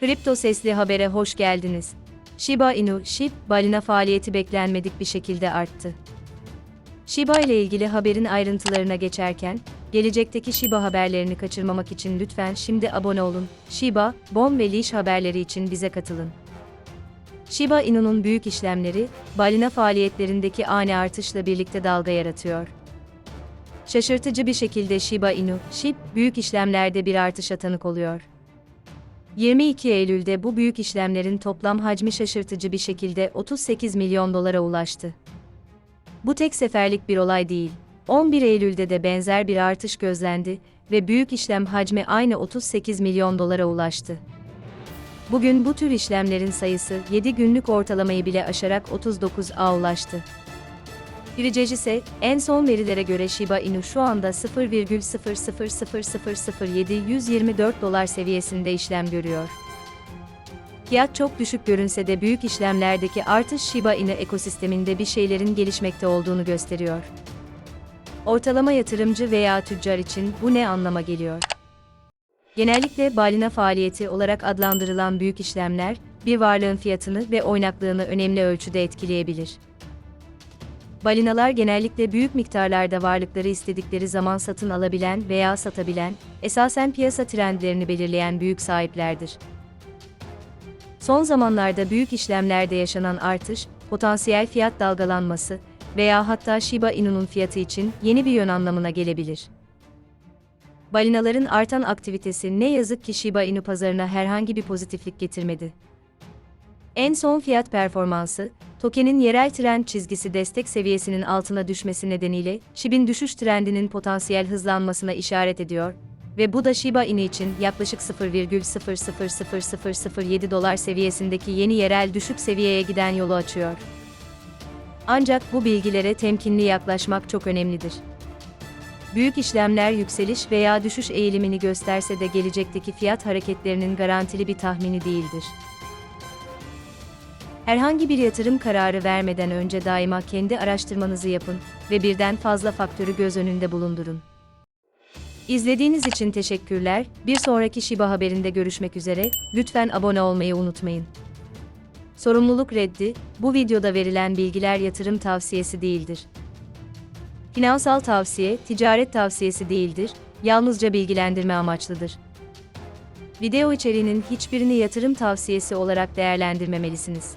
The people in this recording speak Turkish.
Kripto Sesli Haber'e hoş geldiniz. Shiba Inu, SHIB, balina faaliyeti beklenmedik bir şekilde arttı. Shiba ile ilgili haberin ayrıntılarına geçerken, gelecekteki Shiba haberlerini kaçırmamak için lütfen şimdi abone olun. Shiba, Bon ve Leash haberleri için bize katılın. Shiba Inu'nun büyük işlemleri, balina faaliyetlerindeki ani artışla birlikte dalga yaratıyor. Şaşırtıcı bir şekilde Shiba Inu, SHIB, büyük işlemlerde bir artışa tanık oluyor. 22 Eylül'de bu büyük işlemlerin toplam hacmi şaşırtıcı bir şekilde 38 milyon dolara ulaştı. Bu tek seferlik bir olay değil. 11 Eylül'de de benzer bir artış gözlendi ve büyük işlem hacmi aynı 38 milyon dolara ulaştı. Bugün bu tür işlemlerin sayısı 7 günlük ortalamayı bile aşarak 39'a ulaştı. Gireceğiz ise, en son verilere göre Shiba Inu şu anda 0,0000724 dolar seviyesinde işlem görüyor. Fiyat çok düşük görünse de büyük işlemlerdeki artış Shiba Inu ekosisteminde bir şeylerin gelişmekte olduğunu gösteriyor. Ortalama yatırımcı veya tüccar için bu ne anlama geliyor? Genellikle balina faaliyeti olarak adlandırılan büyük işlemler, bir varlığın fiyatını ve oynaklığını önemli ölçüde etkileyebilir. Balinalar genellikle büyük miktarlarda varlıkları istedikleri zaman satın alabilen veya satabilen, esasen piyasa trendlerini belirleyen büyük sahiplerdir. Son zamanlarda büyük işlemlerde yaşanan artış, potansiyel fiyat dalgalanması veya hatta Shiba Inu'nun fiyatı için yeni bir yön anlamına gelebilir. Balinaların artan aktivitesi ne yazık ki Shiba Inu pazarına herhangi bir pozitiflik getirmedi. En son fiyat performansı, tokenin yerel trend çizgisi destek seviyesinin altına düşmesi nedeniyle SHIB'in düşüş trendinin potansiyel hızlanmasına işaret ediyor ve bu da Shiba Inu için yaklaşık 0,000007 dolar seviyesindeki yeni yerel düşük seviyeye giden yolu açıyor. Ancak bu bilgilere temkinli yaklaşmak çok önemlidir. Büyük işlemler yükseliş veya düşüş eğilimini gösterse de gelecekteki fiyat hareketlerinin garantili bir tahmini değildir. Herhangi bir yatırım kararı vermeden önce daima kendi araştırmanızı yapın ve birden fazla faktörü göz önünde bulundurun. İzlediğiniz için teşekkürler. Bir sonraki Shiba haberinde görüşmek üzere. Lütfen abone olmayı unutmayın. Sorumluluk reddi, bu videoda verilen bilgiler yatırım tavsiyesi değildir. Finansal tavsiye, ticaret tavsiyesi değildir, yalnızca bilgilendirme amaçlıdır. Video içeriğinin hiçbirini yatırım tavsiyesi olarak değerlendirmemelisiniz.